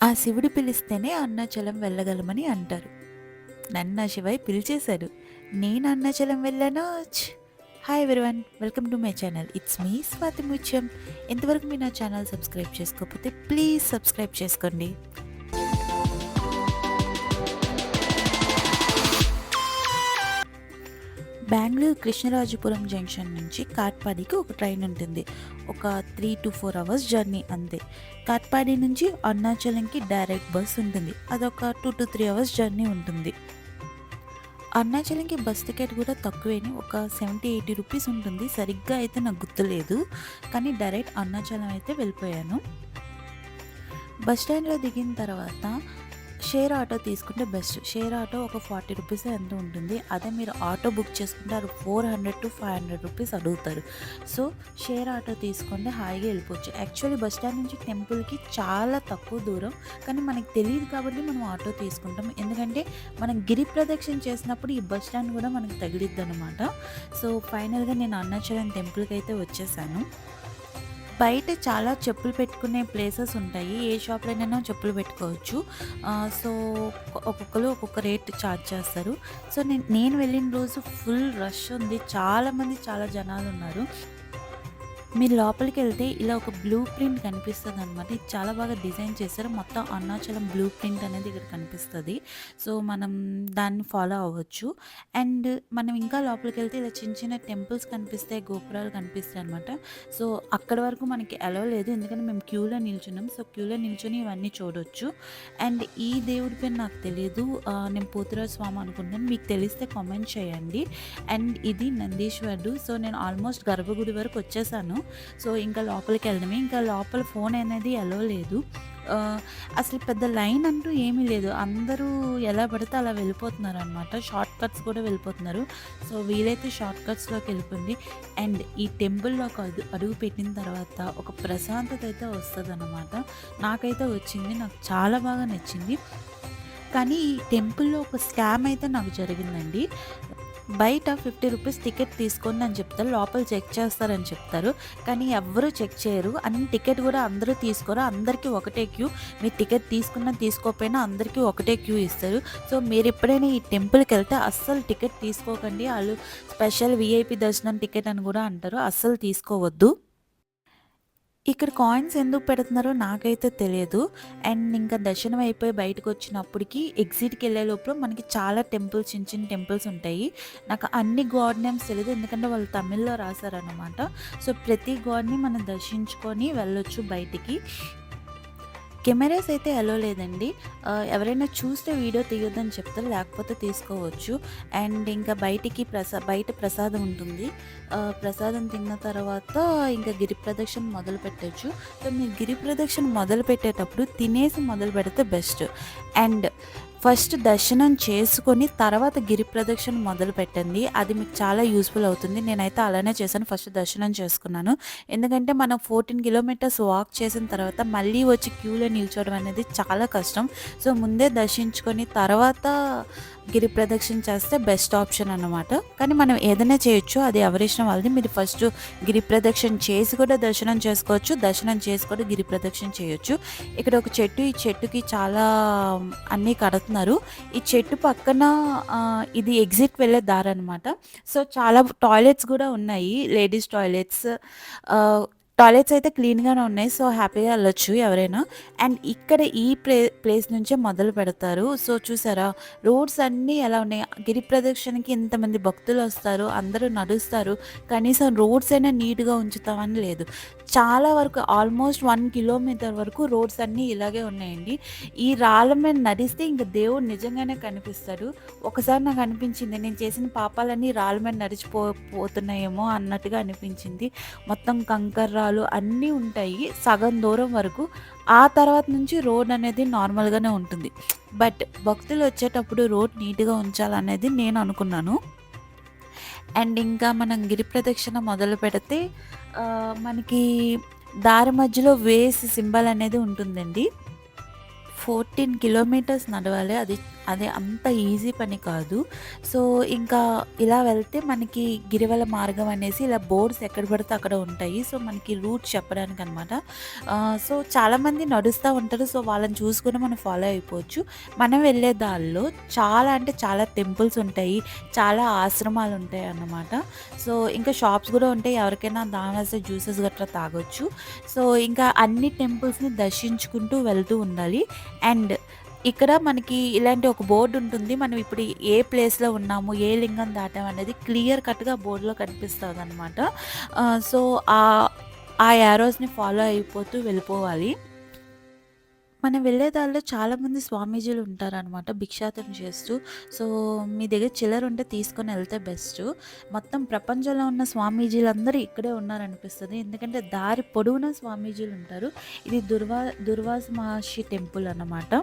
ఆ శివుడు పిలిస్తేనే అరుణాచలం వెళ్ళగలమని అంటారు. నన్ను ఆ శివయ్య పిలిచేశాడు నేను అరుణాచలం వెళ్ళాను? Hi everyone welcome to my channel it's me Swathi Muthyam ఇంతవరకు మీరు నా ఛానల్ సబ్స్క్రైబ్ చేసుకోకపోతే ప్లీజ్ సబ్స్క్రైబ్ చేసుకోండి. బెంగళూరు కృష్ణరాజపురం జంక్షన్ నుంచి కాట్పాడికి ఒక ట్రైన్ ఉంటుంది. ఒక three to four hours journey అంతే. కాట్పాడి నుంచి అరుణాచలంకి డైరెక్ట్ బస్ ఉంటుంది. అదొక two to three hours journey ఉంటుంది. అరుణాచలంకి బస్ టికెట్ కూడా తక్కువేని ఒక సెవెంటీ ఎయిటీ రూపీస్ ఉంటుంది. సరిగ్గా అయితే నాకు గుర్తులేదు. కానీ డైరెక్ట్ అరుణాచలం అయితే వెళ్ళిపోయాను. బస్ స్టాండ్లో దిగిన తర్వాత షేర్ ఆటో తీసుకుంటే బెస్ట్. షేర్ ఆటో ఒక ఫార్టీ రూపీస్ ఎంత ఉంటుంది? అదే మీరు ఆటో బుక్ చేసుకుంటే అది four hundred to five hundred rupees అడుగుతారు. సో షేర్ ఆటో తీసుకుంటే హాయిగా వెళ్ళిపోవచ్చు. యాక్చువల్లీ బస్ స్టాండ్ నుంచి టెంపుల్కి చాలా తక్కువ దూరం. కానీ మనకి తెలియదు కాబట్టి మనం ఆటో తీసుకుంటాం. ఎందుకంటే మనం గిరి ప్రదక్షిణ చేసినప్పుడు ఈ బస్ స్టాండ్ కూడా మనకి తగిలిద్ది అనమాట సో ఫైనల్గా నేను అరుణాచలం టెంపుల్కి అయితే వచ్చేసాను. బయట చాలా చెప్పులు పెట్టుకునే ప్లేసెస్ ఉంటాయి. ఏ షాప్లోనైనా చెప్పులు పెట్టుకోవచ్చు. సో ఒక్కొక్కరు ఒక్కొక్క రేట్ ఛార్జ్ చేస్తారు. సో నేను నేను వెళ్ళిన రోజు ఫుల్ రష్ ఉంది. చాలామంది చాలా జనాలు ఉన్నారు. మీరు లోపలికి వెళ్తే ఇలా ఒక బ్లూ ప్రింట్ కనిపిస్తుంది అనమాట ఇది చాలా బాగా డిజైన్ చేశారు. మొత్తం అరుణాచలం బ్లూ ప్రింట్ అనేది ఇక్కడ కనిపిస్తుంది. సో మనం దాన్ని ఫాలో అవ్వచ్చు. అండ్ మనం ఇంకా లోపలికి వెళ్తే ఇలా చిన్న చిన్న టెంపుల్స్ కనిపిస్తాయి గోపురాలు కనిపిస్తాయి అనమాట సో అక్కడ వరకు మనకి అలవ లేదు. ఎందుకంటే మేము క్యూలో నిల్చున్నాం. సో క్యూలో నిల్చొని ఇవన్నీ చూడొచ్చు. అండ్ ఈ దేవుడి పేరు నాకు తెలియదు నేను పోతురాజు స్వామి అనుకుంటున్నాను. మీకు తెలిస్తే కామెంట్ చేయండి. అండ్ ఇది నందీశ్వరుడు. సో నేను ఆల్మోస్ట్ గర్భగుడి వరకు వచ్చేసాను. సో ఇంకా లోపలికి వెళ్ళడమే. ఇంకా లోపల ఫోన్ అనేది ఎలో లేదు. అసలు పెద్ద లైన్ అంటూ ఏమీ లేదు. అందరూ ఎలా పడితే అలా వెళ్ళిపోతున్నారు అనమాట షార్ట్ కట్స్ కూడా వెళ్ళిపోతున్నారు. సో వీలైతే షార్ట్ కట్స్లోకి వెళ్ళిపోయింది అండ్ ఈ టెంపుల్లోకి అడు అడుగు పెట్టిన తర్వాత ఒక ప్రశాంతత అయితే వస్తుంది అనమాట నాకైతే వచ్చింది. నాకు చాలా బాగా నచ్చింది. కానీ ఈ టెంపుల్లో ఒక స్కామ్ అయితే నాకు జరిగిందండి. బయట ఫిఫ్టీ రూపీస్ టికెట్ తీసుకోండి అని చెప్తారు లోపల చెక్ చేస్తారని చెప్తారు. కానీ ఎవ్వరూ చెక్ చేయరు. అని టికెట్ కూడా అందరూ తీసుకోరు. అందరికీ ఒకటే క్యూ. మీరు టికెట్ తీసుకున్నా తీసుకోకపోయినా అందరికీ ఒకటే క్యూ ఇస్తారు. సో మీరు ఎప్పుడైనా ఈ టెంపుల్కి వెళ్తే అస్సలు టికెట్ తీసుకోకండి. వాళ్ళు స్పెషల్ విఐపి దర్శనం టికెట్ అని కూడా అంటారు. అస్సలు తీసుకోవద్దు. ఇక్కడ కాయిన్స్ ఎందుకు పెడుతున్నారో నాకైతే తెలియదు. అండ్ ఇంకా దర్శనం అయిపోయి బయటకు వచ్చినప్పటికి ఎగ్జిట్కి వెళ్ళే లోపల మనకి చాలా టెంపుల్స్ చిన్న చిన్న టెంపుల్స్ ఉంటాయి. నాకు అన్ని గాడ్ నేమ్స్ తెలియదు ఎందుకంటే వాళ్ళు తమిళ్ళో రాశారనమాట సో ప్రతి గాడ్ని మనం దర్శించుకొని వెళ్ళొచ్చు బయటికి. కెమెరాస్ అయితే అలో లేదండి. ఎవరైనా చూస్తే వీడియో తీయొద్దని చెప్తారు లేకపోతే తీసుకోవచ్చు. అండ్ ఇంకా బయటికి ప్రసా బయట ప్రసాదం ఉంటుంది. ప్రసాదం తిన్న తర్వాత ఇంకా గిరి ప్రదక్షిణ మొదలు పెట్టచ్చు. సో మీరు గిరి ప్రదక్షిణ మొదలు పెట్టేటప్పుడు తినేసి మొదలు పెడితే బెస్ట్. అండ్ ఫస్ట్ దర్శనం చేసుకొని తర్వాత గిరి ప్రదక్షిణ మొదలు పెట్టండి. అది మీకు చాలా యూస్ఫుల్ అవుతుంది. నేనైతే అలానే చేశాను. ఫస్ట్ దర్శనం చేసుకున్నాను. ఎందుకంటే మనం ఫోర్టీన్ కిలోమీటర్స్ వాక్ చేసిన తర్వాత మళ్ళీ వచ్చి క్యూలో నిల్చోవడం అనేది చాలా కష్టం. సో ముందే దర్శించుకొని తర్వాత గిరి ప్రదక్షిణ చేస్తే బెస్ట్ ఆప్షన్ అన్నమాట. కానీ మనం ఏదైనా చేయొచ్చు. అది ఎవరిష్టం వాళ్ళది. మీరు ఫస్ట్ గిరి ప్రదక్షిణ చేసి కూడా దర్శనం చేసుకోవచ్చు. దర్శనం చేసి కూడా గిరి ప్రదక్షిణ చేయొచ్చు. ఇక్కడ ఒక చెట్టు ఈ చెట్టుకి చాలా అన్నీ కడుతున్నారు ఈ చెట్టు పక్కన ఆ, ఇది ఎగ్జిట్ వెళ్ళే దారి అనమాట సో చాలా టాయిలెట్స్ కూడా ఉన్నాయి. లేడీస్ టాయిలెట్స్ టాయిలెట్స్ అయితే క్లీన్గానే ఉన్నాయి. సో హ్యాపీగా వెళ్ళొచ్చు ఎవరైనా. అండ్ ఇక్కడ ఈ ప్లే ప్లేస్ నుంచే మొదలు పెడతారు. సో చూసారా? రోడ్స్ అన్నీ ఎలా ఉన్నాయి? గిరి ప్రదక్షిణకి ఇంతమంది భక్తులు వస్తారు. అందరూ నడుస్తారు. కనీసం రోడ్స్ అయినా నీట్గా ఉంచుతామని లేదు. చాలా వరకు ఆల్మోస్ట్ వన్ కిలోమీటర్ వరకు రోడ్స్ అన్నీ ఇలాగే ఉన్నాయండి. ఈ రాళ్ళ మీద నడిస్తే ఇంకా దేవుడు నిజంగానే కనిపిస్తాడు. ఒకసారి నాకు అనిపించింది నేను చేసిన పాపాలన్నీ రాళ్ళ మీద నడిచిపో పోతున్నాయేమో అన్నట్టుగా అనిపించింది. మొత్తం కంకర్ రాళ్ళు అన్నీ ఉంటాయి సగం దూరం వరకు. ఆ తర్వాత నుంచి రోడ్ అనేది నార్మల్గానే ఉంటుంది. బట్ భక్తులు వచ్చేటప్పుడు రోడ్ నీట్గా ఉంచాలనేది నేను అనుకున్నాను. అండ్ ఇంకా మనం గిరి ప్రదక్షిణ మొదలు పెడితే మనకి దారి మధ్యలో వేస్ సింబల్ అనేది ఉంటుందండి. ఫోర్టీన్ కిలోమీటర్స్ నడవాలి. అది అదే అంత ఈజీ పని కాదు. సో ఇంకా ఇలా వెళ్తే మనకి గిరివల మార్గం అనేసి ఇలా బోర్డ్స్ ఎక్కడ పడితే అక్కడ ఉంటాయి. సో మనకి రూట్ చెప్పడానికి అనమాట సో చాలామంది నడుస్తూ ఉంటారు. సో వాళ్ళని చూసుకుని మనం ఫాలో అయిపోవచ్చు. మనం వెళ్ళే దారిలో చాలా అంటే చాలా టెంపుల్స్ ఉంటాయి. చాలా ఆశ్రమాలు ఉంటాయి అన్నమాట. సో ఇంకా షాప్స్ కూడా ఉంటాయి. ఎవరికైనా దానివస్తే జ్యూసెస్ గట్రా తాగొచ్చు. సో ఇంకా అన్ని టెంపుల్స్ని దర్శించుకుంటూ వెళ్తూ ఉండాలి. అండ్ ఇక్కడ మనకి ఇలాంటి ఒక బోర్డు ఉంటుంది. మనం ఇప్పుడు ఏ ప్లేస్లో ఉన్నాము ఏ లింగం దాటాము అనేది క్లియర్ కట్గా బోర్డులో కనిపిస్తుంది అనమాట సో ఆ ఆ యారోస్ని ఫాలో అయిపోతూ వెళ్ళిపోవాలి. మనం వెళ్ళేదారిలో చాలామంది స్వామీజీలు ఉంటారనమాట భిక్షాతం చేస్తూ. సో మీ దగ్గర చిల్లర ఉంటే తీసుకొని వెళ్తే బెస్ట్. మొత్తం ప్రపంచంలో ఉన్న స్వామీజీలందరూ ఇక్కడే ఉన్నారనిపిస్తుంది. ఎందుకంటే దారి పొడవునా స్వామీజీలు ఉంటారు. ఇది దుర్వా దుర్వాస మహర్షి టెంపుల్ అన్నమాట.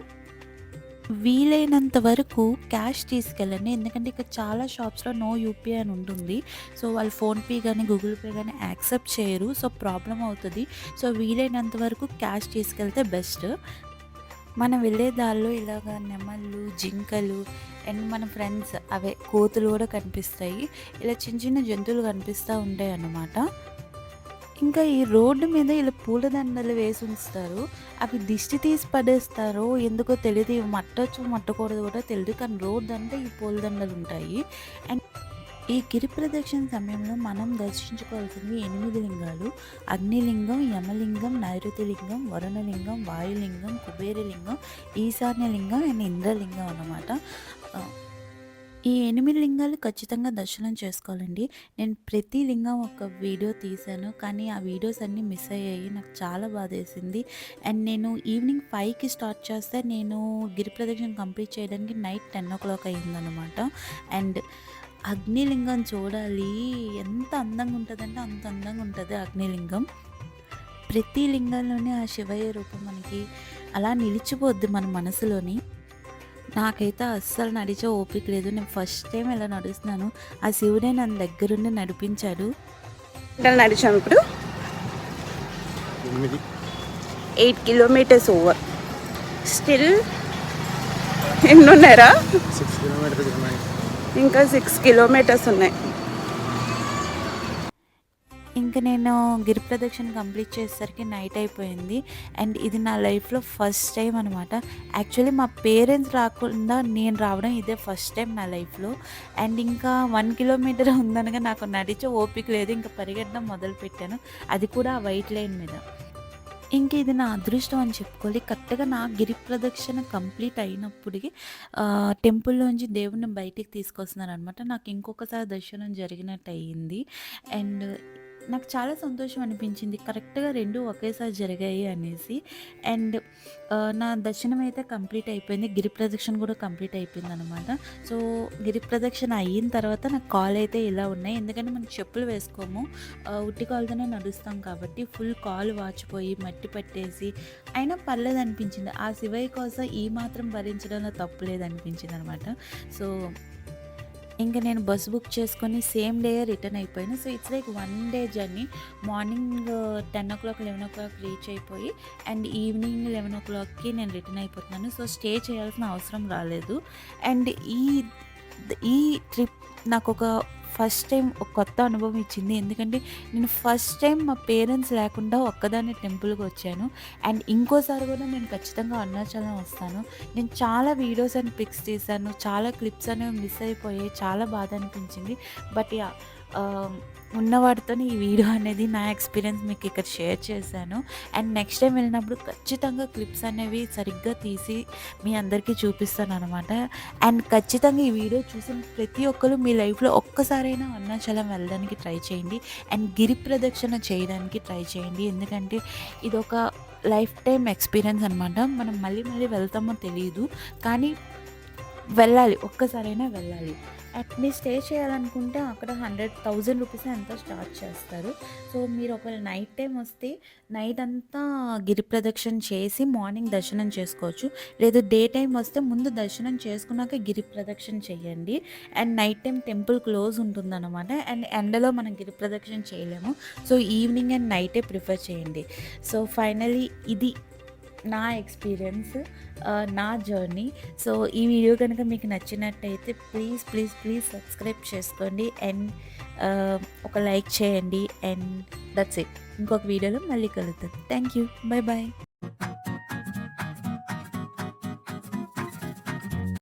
వీలైనంత వరకు క్యాష్ తీసుకెళ్ళండి. ఎందుకంటే ఇక్కడ చాలా షాప్స్లో నో యూపీఐ అని ఉంటుంది. సో వాళ్ళు ఫోన్పే కానీ గూగుల్ పే కానీ యాక్సెప్ట్ చేయరు. సో ప్రాబ్లం అవుతుంది. సో వీలైనంత వరకు క్యాష్ తీసుకెళ్తే బెస్ట్. మనం వెళ్ళే దారిలో ఇలాగ నెమళ్ళు జింకలు అండ్ మన ఫ్రెండ్స్ అవే కోతులు కూడా కనిపిస్తాయి. ఇలా చిన్న చిన్న జంతువులు కనిపిస్తూ ఉంటాయి అన్నమాట ఇంకా ఈ రోడ్డు మీద ఇలా పూలదండలు వేసి ఉంచుతారు. అవి దిష్టి తీసి పడేస్తారో ఎందుకో తెలియదు ఇవి మట్టచ్చు మట్టకూడదు కూడా తెలియదు కానీ రోడ్డు అంటే ఈ పూలదండలు ఉంటాయి. అండ్ ఈ గిరి ప్రదక్షిణ సమయంలో మనం దర్శించుకోవాల్సింది ఎనిమిది లింగాలు. అగ్నిలింగం యమలింగం నైరుతి లింగం వరుణలింగం వాయులింగం కుబేరలింగం ఈశాన్యలింగం అండ్ ఇంద్రలింగం అన్నమాట. ఈ ఎనిమిది లింగాలు ఖచ్చితంగా దర్శనం చేసుకోవాలండి. నేను ప్రతి లింగం ఒక వీడియో తీశాను కానీ ఆ వీడియోస్ అన్నీ మిస్ అయ్యాయి. నాకు చాలా బాధేసింది. అండ్ నేను ఈవినింగ్ ఫైవ్కి స్టార్ట్ చేస్తే నేను గిరి ప్రదక్షిణ కంప్లీట్ చేయడానికి నైట్ టెన్ ఓ క్లాక్ అయ్యిందనమాట అండ్ అగ్నిలింగం చూడాలి. ఎంత అందంగా ఉంటుందంటే అంత అందంగా ఉంటుంది అగ్నిలింగం. ప్రతి లింగంలోనే ఆ శివయ్య రూపం మనకి అలా నిలిచిపోద్ది మన మనసులోని. నాకైతే అస్సలు నడిచే ఓపిక లేదు. నేను ఫస్ట్ టైం ఇలా నడుస్తున్నాను. ఆ శివుడే నన్ను దగ్గరుండి నడిపించాడు. గంటలు నడిచాం ఇప్పుడు? ఎయిట్ కిలోమీటర్స్ ఓవర్ స్టిల్ ఎన్ని ఉన్నారా సిక్స్ కిలోమీటర్స్ ఉన్నాయి ఇంకా సిక్స్ కిలోమీటర్స్ ఉన్నాయి. ఇంకా నేను గిరి ప్రదక్షిణ కంప్లీట్ చేసేసరికి నైట్ అయిపోయింది. అండ్ ఇది నా లైఫ్లో ఫస్ట్ టైం అనమాట యాక్చువల్లీ మా పేరెంట్స్ రాకుండా నేను రావడం ఇదే ఫస్ట్ టైం నా లైఫ్లో. అండ్ ఇంకా వన్ కిలోమీటర్ ఉందనగా నాకు నడిచే ఓపిక లేదు. ఇంకా పరిగెట్టడం మొదలుపెట్టాను అది కూడా ఆ వైట్ లైన్ మీద. ఇంక ఇది నా అదృష్టం అని చెప్పుకోవాలి. కరెక్ట్గా నా గిరి ప్రదక్షిణ కంప్లీట్ అయినప్పటికీ టెంపుల్లోంచి దేవుడిని బయటికి తీసుకొస్తున్నారు అనమాట నాకు ఇంకొకసారి దర్శనం జరిగినట్టు అయ్యింది అండ్ నాకు చాలా సంతోషం అనిపించింది. కరెక్ట్గా రెండు ఒకేసారి జరిగాయి అనేసి. అండ్ నా దర్శనం అయితే కంప్లీట్ అయిపోయింది. గిరి ప్రదక్షిణ కూడా కంప్లీట్ అయిపోయింది అనమాట సో గిరి ప్రదక్షిణ అయిన తర్వాత నాకు కాల్ అయితే ఇలా ఉన్నాయి. ఎందుకంటే మనం చెప్పులు వేసుకోము. ఉట్టి కాలుతోనే నడుస్తాం కాబట్టి ఫుల్ కాలు వాచిపోయి మట్టి పట్టేసి అయినా పర్లేదు అనిపించింది. ఆ శివయ్య కోసం ఈ మాత్రం భరించడంలో తప్పు లేదనిపించింది అనమాట సో ఇంకా నేను బస్ బుక్ చేసుకొని సేమ్ డే రిటర్న్ అయిపోయాను. So it's like one day journey morning ten o'clock eleven o'clock reach అయిపోయి అండ్ ఈవినింగ్ లెవెన్ ఓ క్లాక్కి నేను రిటర్న్ అయిపోతున్నాను. సో స్టే చేయాల్సిన అవసరం రాలేదు. అండ్ ఈ ఈ ట్రిప్ నాకు ఒక ఫస్ట్ టైం ఒక కొత్త అనుభవం ఇచ్చింది. ఎందుకంటే నేను ఫస్ట్ టైం మా పేరెంట్స్ లేకుండా ఒక్కదాన్ని టెంపుల్కి వచ్చాను. అండ్ ఇంకోసారి కూడా నేను ఖచ్చితంగా అరుణాచలం వస్తాను. నేను చాలా వీడియోస్ అండ్ పిక్స్ తీశాను చాలా క్లిప్స్ అనేవి మిస్ అయిపోయాయి. చాలా బాధ అనిపించింది. బట్ యా ఉన్నవాడితో ఈ వీడియో అనేది నా ఎక్స్పీరియన్స్ మీకు ఇక్కడ షేర్ చేశాను. అండ్ నెక్స్ట్ టైం వెళ్ళినప్పుడు ఖచ్చితంగా క్లిప్స్ అనేవి సరిగ్గా తీసి మీ అందరికీ చూపిస్తాను అనమాట అండ్ ఖచ్చితంగా ఈ వీడియో చూసిన ప్రతి ఒక్కరు మీ లైఫ్లో ఒక్కసారైనా అరుణాచలం వెళ్ళడానికి ట్రై చేయండి. అండ్ గిరి ప్రదక్షిణ చేయడానికి ట్రై చేయండి. ఎందుకంటే ఇది ఒక లైఫ్ టైం ఎక్స్పీరియన్స్ అనమాట మనం మళ్ళీ మళ్ళీ వెళ్తామో తెలియదు కానీ వెళ్ళాలి ఒక్కసారైనా వెళ్ళాలి. అట్ మీరు స్టే చేయాలనుకుంటే అక్కడ హండ్రెడ్ థౌజండ్ రూపీస్ ఎంత స్టార్ట్ చేస్తారు. సో మీరు ఒకవేళ నైట్ టైం వస్తే నైట్ అంతా గిరి ప్రదక్షిణ చేసి మార్నింగ్ దర్శనం చేసుకోవచ్చు. లేదు డే టైం వస్తే ముందు దర్శనం చేసుకున్నాక గిరి ప్రదక్షిణ చేయండి. And night time temple close ఉంటుందన్నమాట. అండ్ ఎండలో మనం గిరి ప్రదక్షిణ చేయలేము. సో ఈవినింగ్ అండ్ నైటే ప్రిఫర్ చేయండి. సో ఫైనలీ ఇది నా ఎక్స్పీరియన్స్ నా జర్నీ. సో ఈ వీడియో కనుక మీకు నచ్చినట్టయితే ప్లీజ్ ప్లీజ్ ప్లీజ్ సబ్స్క్రైబ్ చేసుకోండి. అండ్ ఒక లైక్ చేయండి. అండ్ దట్స్ ఇట్ ఇంకొక వీడియోలో మళ్ళీ కలుద్దాం. Thank you bye bye